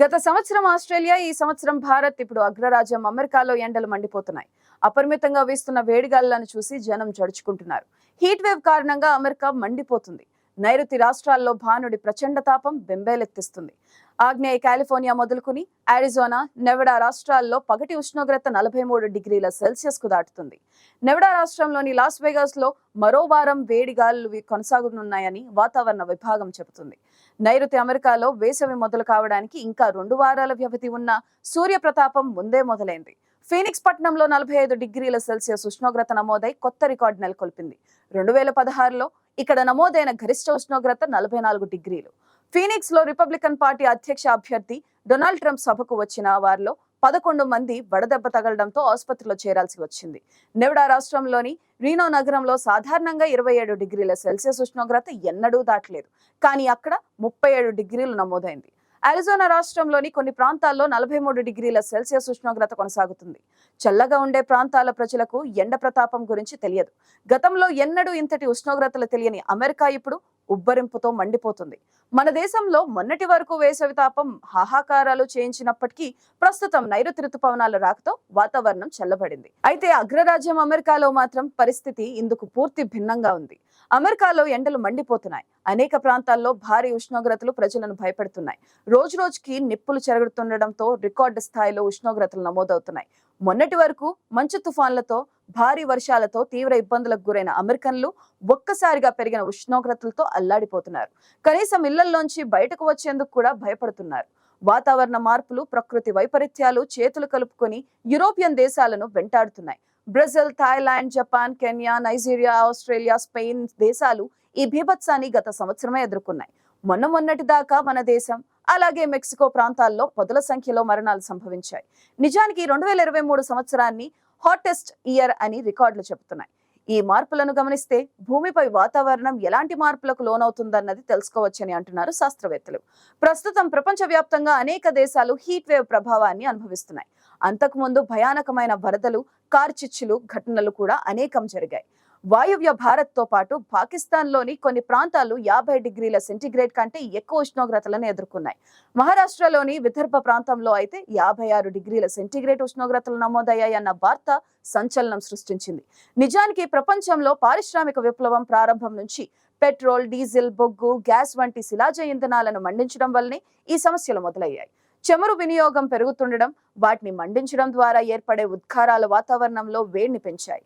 గత సంవత్సరం ఆస్ట్రేలియా ఈ సంవత్సరం భారత్ ఇప్పుడు అగ్రరాజ్యం అమెరికాలో ఎండలు మండిపోతున్నాయి. అపరిమితంగా వీస్తున్న వేడిగాలను చూసి జనం జడుచుకుంటున్నారు. హీట్ వేవ్ కారణంగా అమెరికా మండిపోతుంది. నైరుతి రాష్ట్రాల్లో భానుడి ప్రచండ తాపం బెంబేలెత్తిస్తుంది. ఆగ్నేయ కాలిఫోర్నియా మొదలుకుని అరిజోనా నెవడా రాష్ట్రాల్లో పగటి ఉష్ణోగ్రత నలభై మూడు డిగ్రీల సెల్సియస్కు దాటుతుంది. నెవడా రాష్ట్రంలోని లాస్ వేగాస్లో మరో వారం వేడి గాలులు కొనసాగనున్నాయని వాతావరణ విభాగం చెబుతుంది. నైరుతి అమెరికాలో వేసవి మొదలు కావడానికి ఇంకా రెండు వారాల వ్యవధి ఉన్న సూర్య ప్రతాపం ముందే మొదలైంది. ఫీనిక్స్ పట్టణంలో నలభై ఐదు డిగ్రీల సెల్సియస్ ఉష్ణోగ్రత నమోదై కొత్త రికార్డు నెలకొల్పింది. రెండు వేల పదహారులో ఇక్కడ నమోదైన గరిష్ట ఉష్ణోగ్రత నలభై నాలుగు డిగ్రీలు. ఫీనిక్స్లో రిపబ్లికన్ పార్టీ అధ్యక్ష అభ్యర్థి డొనాల్డ్ ట్రంప్ సభకు వచ్చిన వారిలో పదకొండు మంది వడదెబ్బ తగలడంతో ఆసుపత్రిలో చేరాల్సి వచ్చింది. నెవడా రాష్ట్రంలోని రీనో నగరంలో సాధారణంగా ఇరవై ఏడు డిగ్రీల సెల్సియస్ ఉష్ణోగ్రత ఎన్నడూ దాటలేదు. కానీ అక్కడ ముప్పై ఏడు డిగ్రీలు నమోదైంది. అరిజోనా రాష్ట్రంలోని కొన్ని ప్రాంతాల్లో నలభై మూడు డిగ్రీల సెల్సియస్ ఉష్ణోగ్రత కొనసాగుతుంది. చల్లగా ఉండే ప్రాంతాల ప్రజలకు ఎండ ప్రతాపం గురించి తెలియదు. గతంలో ఎన్నడూ ఇంతటి ఉష్ణోగ్రతలు తెలియని అమెరికా ఇప్పుడు ఉబ్బరింపుతో మండిపోతుంది. మన దేశంలో మొన్నటి వరకు వేసవి తాపం హాహాకారాలు చేయించినప్పటికీ ప్రస్తుతం నైరుతి ఋతుపవనాల రాకతో వాతావరణం చల్లబడింది. అయితే అగ్రరాజ్యం అమెరికాలో మాత్రం పరిస్థితి ఇందుకు పూర్తి భిన్నంగా ఉంది. అమెరికాలో ఎండలు మండిపోతున్నాయి. అనేక ప్రాంతాల్లో భారీ ఉష్ణోగ్రతలు ప్రజలను భయపెడుతున్నాయి. రోజు రోజుకి నిప్పులు చెరగడుతుండటంతో రికార్డు స్థాయిలో ఉష్ణోగ్రతలు నమోదవుతున్నాయి. మొన్నటి వరకు మంచు తుఫాన్లతో భారీ వర్షాలతో తీవ్ర ఇబ్బందులకు గురైన అమెరికన్లు ఒక్కసారిగా పెరిగిన ఉష్ణోగ్రతలతో అల్లాడిపోతున్నారు. కనీసం ఇళ్ళల్లోంచి బయటకు వచ్చేందుకు కూడా భయపడుతున్నారు. వాతావరణ మార్పులు ప్రకృతి వైపరీత్యాలు చేతులు కలుపుకొని యూరోపియన్ దేశాలను వెంటాడుతున్నాయి. Brazil Thailand Japan Kenya Nigeria Australia Spain దేశాలు ఈ బీభత్సాన్ని గత సంవత్సరమే ఎదుర్కొన్నాయి. మొన్న మొన్నటి దాకా మన దేశం అలాగే మెక్సికో ప్రాంతాల్లో పదుల సంఖ్యలో మరణాలు సంభవించాయి. నిజానికి రెండు వేల ఇరవై మూడు సంవత్సరాన్ని హాటెస్ట్ ఇయర్ అని రికార్డులు చెబుతున్నాయి. ఈ మార్పులను గమనిస్తే భూమిపై వాతావరణం ఎలాంటి మార్పులకు లోనవుతుందన్నది తెలుసుకోవచ్చని అంటున్నారు శాస్త్రవేత్తలు. ప్రస్తుతం ప్రపంచవ్యాప్తంగా అనేక దేశాలు హీట్ వేవ్ ప్రభావాన్ని అనుభవిస్తున్నాయి. అంతకుముందు భయానకమైన వరదలు కార్చిచ్చులు ఘటనలు కూడా అనేకం జరిగాయి. వాయువ్య భారత్తో పాటు పాకిస్తాన్లోని కొన్ని ప్రాంతాలు యాభై డిగ్రీల సెంటీగ్రేడ్ కంటే ఎక్కువ ఉష్ణోగ్రతలను ఎదుర్కొన్నాయి. మహారాష్ట్రలోని విదర్భ ప్రాంతంలో అయితే యాభై ఆరు డిగ్రీల సెంటీగ్రేడ్ ఉష్ణోగ్రతలు నమోదయ్యాయన్న వార్త సంచలనం సృష్టించింది. నిజానికి ప్రపంచంలో పారిశ్రామిక విప్లవం ప్రారంభం నుంచి పెట్రోల్ డీజిల్ బొగ్గు గ్యాస్ వంటి శిలాజ ఇంధనాలను మండించడం వల్లనే ఈ సమస్యలు మొదలయ్యాయి. చమురు వినియోగం పెరుగుతుండడం వాటిని మండించడం ద్వారా ఏర్పడే ఉద్గారాల వాతావరణంలో వేడిని పెంచాయి.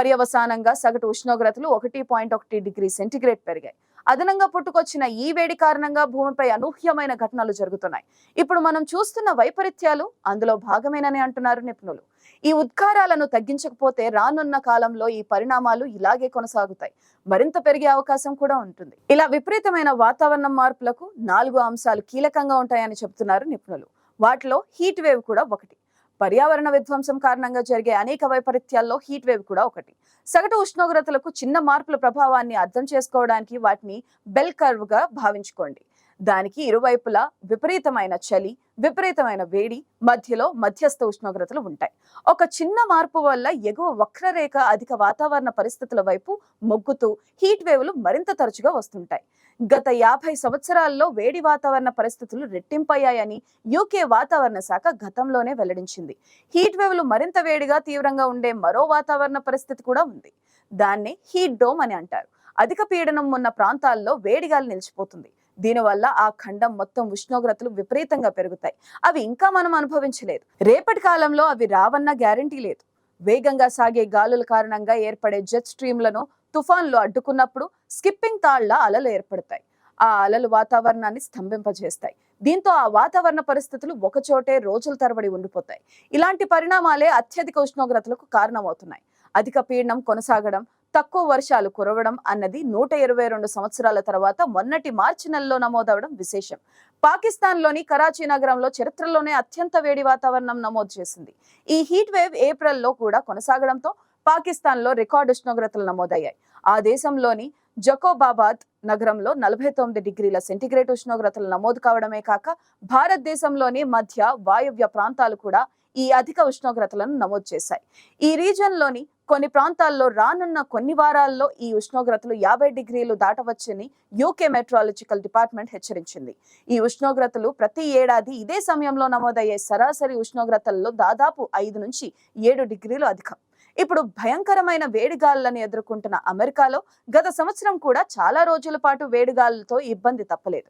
పర్యవసానంగా సగటు ఉష్ణోగ్రతలు ఒకటి పాయింట్ ఒకటి డిగ్రీ సెంటీగ్రేడ్ పెరిగాయి. అదనంగా పుట్టుకొచ్చిన ఈ వేడి కారణంగా భూమిపై అనూహ్యమైన ఘటనలు జరుగుతున్నాయి. ఇప్పుడు మనం చూస్తున్న వైపరీత్యాలు అందులో భాగమేనని అంటున్నారు నిపుణులు. ఈ ఉద్గారాలను తగ్గించకపోతే రానున్న కాలంలో ఈ పరిణామాలు ఇలాగే కొనసాగుతాయి. మరింత పెరిగే అవకాశం కూడా ఉంటుంది. ఇలా విపరీతమైన వాతావరణ మార్పులకు నాలుగు అంశాలు కీలకంగా ఉంటాయని చెబుతున్నారు నిపుణులు. వాటిలో హీట్ వేవ్ కూడా ఒకటి. పర్యావరణ విధ్వంసం కారణంగా జరిగే అనేక వైపరీత్యాల్లో హీట్ వేవ్ కూడా ఒకటి. సగటు ఉష్ణోగ్రతలకు చిన్న మార్పుల ప్రభావాన్ని అర్థం చేసుకోవడానికి వాటిని బెల్ కర్వ్గా భావించుకోండి. దానికి ఇరువైపులా విపరీతమైన చలి విపరీతమైన వేడి మధ్యలో మధ్యస్థ ఉష్ణోగ్రతలు ఉంటాయి. ఒక చిన్న మార్పు వల్ల ఎగువ వక్రరేఖ అధిక వాతావరణ పరిస్థితుల వైపు మొగ్గుతూ హీట్ వేవ్లు మరింత తరచుగా వస్తుంటాయి. గత యాభై సంవత్సరాల్లో వేడి వాతావరణ పరిస్థితులు రెట్టింపయ్యాయని యూకే వాతావరణ శాఖ గతంలోనే వెల్లడించింది. హీట్ వేవ్లు మరింత వేడిగా తీవ్రంగా ఉండే మరో వాతావరణ పరిస్థితి కూడా ఉంది. దాన్నే హీట్ డోమ్ అని అంటారు. అధిక పీడనం ఉన్న ప్రాంతాల్లో వేడిగాలి నిలిచిపోతుంది. దీనివల్ల ఆ ఖండం మొత్తం ఉష్ణోగ్రతలు విపరీతంగా పెరుగుతాయి. అవి ఇంకా మనం అనుభవించలేదు. రేపటి కాలంలో అవి రావన్న గ్యారంటీ లేదు. వేగంగా సాగే గాలుల కారణంగా ఏర్పడే జెట్ స్ట్రీమ్లను తుఫాన్లు అడ్డుకున్నప్పుడు స్కిప్పింగ్ తాళ్ళ అలలు ఏర్పడతాయి. ఆ అలలు వాతావరణాన్ని స్తంభింపజేస్తాయి. దీంతో ఆ వాతావరణ పరిస్థితులు ఒకచోటే రోజుల తరబడి ఉండిపోతాయి. ఇలాంటి పరిణామాలే అత్యధిక ఉష్ణోగ్రతలకు కారణమవుతున్నాయి. అధిక పీడనం కొనసాగడం తక్కువ వర్షాలు కురవడం అన్నది నూట ఇరవై రెండు సంవత్సరాల తర్వాత మొన్నటి మార్చి నెలలో నమోదవడం విశేషం. పాకిస్తాన్లోని కరాచీ నగరంలో చరిత్రలోనే అత్యంత వేడి వాతావరణం నమోదు చేసింది. ఈ హీట్ వేవ్ ఏప్రిల్లో కూడా కొనసాగడంతో పాకిస్తాన్లో రికార్డు ఉష్ణోగ్రతలు నమోదయ్యాయి. ఆ దేశంలోని జకోబాబాద్ నగరంలో నలభై తొమ్మిది డిగ్రీల సెంటీగ్రేడ్ ఉష్ణోగ్రతలు నమోదు కావడమే కాక భారతదేశంలోని మధ్య వాయువ్య ప్రాంతాలు కూడా ఈ అధిక ఉష్ణోగ్రతలను నమోదు చేశాయి. ఈ రీజియన్లోని కొన్ని ప్రాంతాల్లో రానున్న కొన్ని వారాల్లో ఈ ఉష్ణోగ్రతలు యాభై డిగ్రీలు దాటవచ్చని యూకే మెట్రాలజికల్ డిపార్ట్మెంట్ హెచ్చరించింది. ఈ ఉష్ణోగ్రతలు ప్రతి ఏడాది ఇదే సమయంలో నమోదయ్యే సరాసరి ఉష్ణోగ్రతల్లో దాదాపు ఐదు నుంచి ఏడు డిగ్రీలు అధికం. ఇప్పుడు భయంకరమైన వేడిగాలను ఎదుర్కొంటున్న అమెరికాలో గత సంవత్సరం కూడా చాలా రోజుల పాటు వేడిగాలతో ఇబ్బంది తప్పలేదు.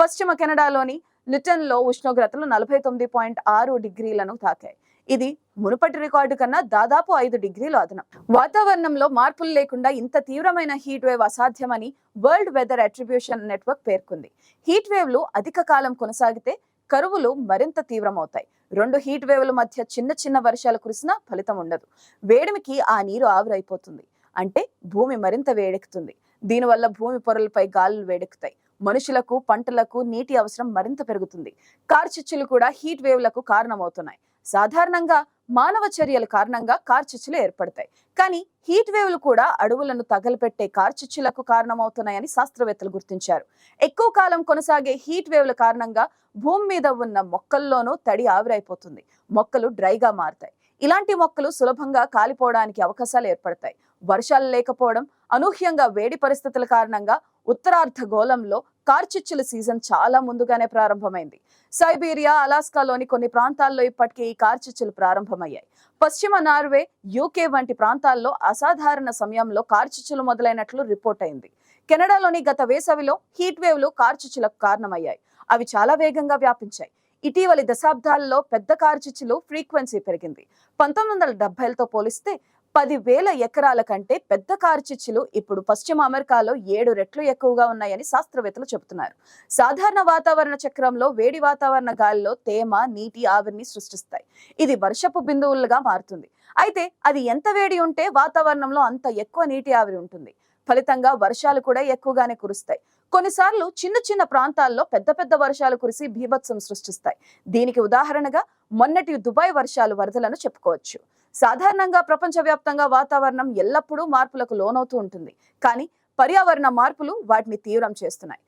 పశ్చిమ కెనడాలోని లిటన్లో ఉష్ణోగ్రతలు నలభై తొమ్మిది పాయింట్ ఆరు డిగ్రీలను తాకాయి. ఇది మునుపటి రికార్డు కన్నా దాదాపు ఐదు డిగ్రీలు అదనం. వాతావరణంలో మార్పులు లేకుండా ఇంత తీవ్రమైన హీట్ వేవ్ అసాధ్యమని వరల్డ్ వెదర్ అట్రిబ్యూషన్ నెట్వర్క్ పేర్కొంది. హీట్ వేవ్లు అధిక కాలం కొనసాగితే కరువులు మరింత తీవ్రమవుతాయి. రెండు హీట్ వేవ్ల మధ్య చిన్న చిన్న వర్షాలు కురిసినా ఫలితం ఉండదు. వేడిమికి ఆ నీరు ఆవిరైపోతుంది. అంటే భూమి మరింత వేడెక్కుతుంది. దీనివల్ల భూమి పొరలపై గాలులు వేడెక్కుతాయి. మనుషులకు పంటలకు నీటి అవసరం మరింత పెరుగుతుంది. కార్చిచ్చులు కూడా హీట్ వేవ్లకు కారణమవుతున్నాయి. సాధారణంగా మానవ చర్యల కారణంగా కార్చిచ్చులు ఏర్పడతాయి. కానీ హీట్ వేవ్లు కూడా అడవులను తగలపెట్టే కార్చిచ్చులకు కారణమవుతున్నాయని శాస్త్రవేత్తలు గుర్తించారు. ఎక్కువ కాలం కొనసాగే హీట్ వేవ్ల కారణంగా భూమి మీద ఉన్న మొక్కల్లోనూ తడి ఆవిరైపోతుంది. మొక్కలు డ్రైగా మారుతాయి. ఇలాంటి మొక్కలు సులభంగా కాలిపోవడానికి అవకాశాలు ఏర్పడతాయి. వర్షాలు లేకపోవడం అనూహ్యంగా వేడి పరిస్థితుల కారణంగా ఉత్తరార్ధ గోళంలో కార్చిచ్చుల సీజన్ చాలా ముందుగానే ప్రారంభమైంది. సైబీరియా అలాస్కాలోని కొన్ని ప్రాంతాల్లో ఇప్పటికే ఈ కార్చిచ్చులు ప్రారంభమయ్యాయి. పశ్చిమ నార్వే యూకే వంటి ప్రాంతాల్లో అసాధారణ సమయంలో కార్చిచ్చులు మొదలైనట్లు రిపోర్ట్ అయింది. కెనడాలోని గత వేసవిలో హీట్ వేవ్లు కార్చిచ్చులకు కారణమయ్యాయి. అవి చాలా వేగంగా వ్యాపించాయి. ఇటీవలి దశాబ్దాల్లో పెద్ద కార్చిచ్చులు ఫ్రీక్వెన్సీ పెరిగింది. పంతొమ్మిది వందల డెబ్బైలతో పోలిస్తే పదివేల ఎకరాల కంటే పెద్ద కార్చిచ్చులు ఇప్పుడు పశ్చిమ అమెరికాలో ఏడు రెట్లు ఎక్కువగా ఉన్నాయని శాస్త్రవేత్తలు చెబుతున్నారు. సాధారణ వాతావరణ చక్రంలో వేడి వాతావరణ గాలిలో తేమ నీటి ఆవిరిని సృష్టిస్తాయి. ఇది వర్షపు బిందువులుగా మారుతుంది. అయితే అది ఎంత వేడి ఉంటే వాతావరణంలో అంత ఎక్కువ నీటి ఆవిరి ఉంటుంది. ఫలితంగా వర్షాలు కూడా ఎక్కువగానే కురుస్తాయి. కొన్నిసార్లు చిన్న చిన్న ప్రాంతాల్లో పెద్ద పెద్ద వర్షాలు కురిసి బీభత్సం సృష్టిస్తాయి. దీనికి ఉదాహరణగా మొన్నటి దుబాయ్ వర్షాలు వరదలను చెప్పుకోవచ్చు. సాధారణంగా ప్రపంచవ్యాప్తంగా వాతావరణం ఎల్లప్పుడూ మార్పులకు లోనవుతూ ఉంటుంది. కానీ పర్యావరణ మార్పులు వాటిని తీవ్రం చేస్తున్నాయి.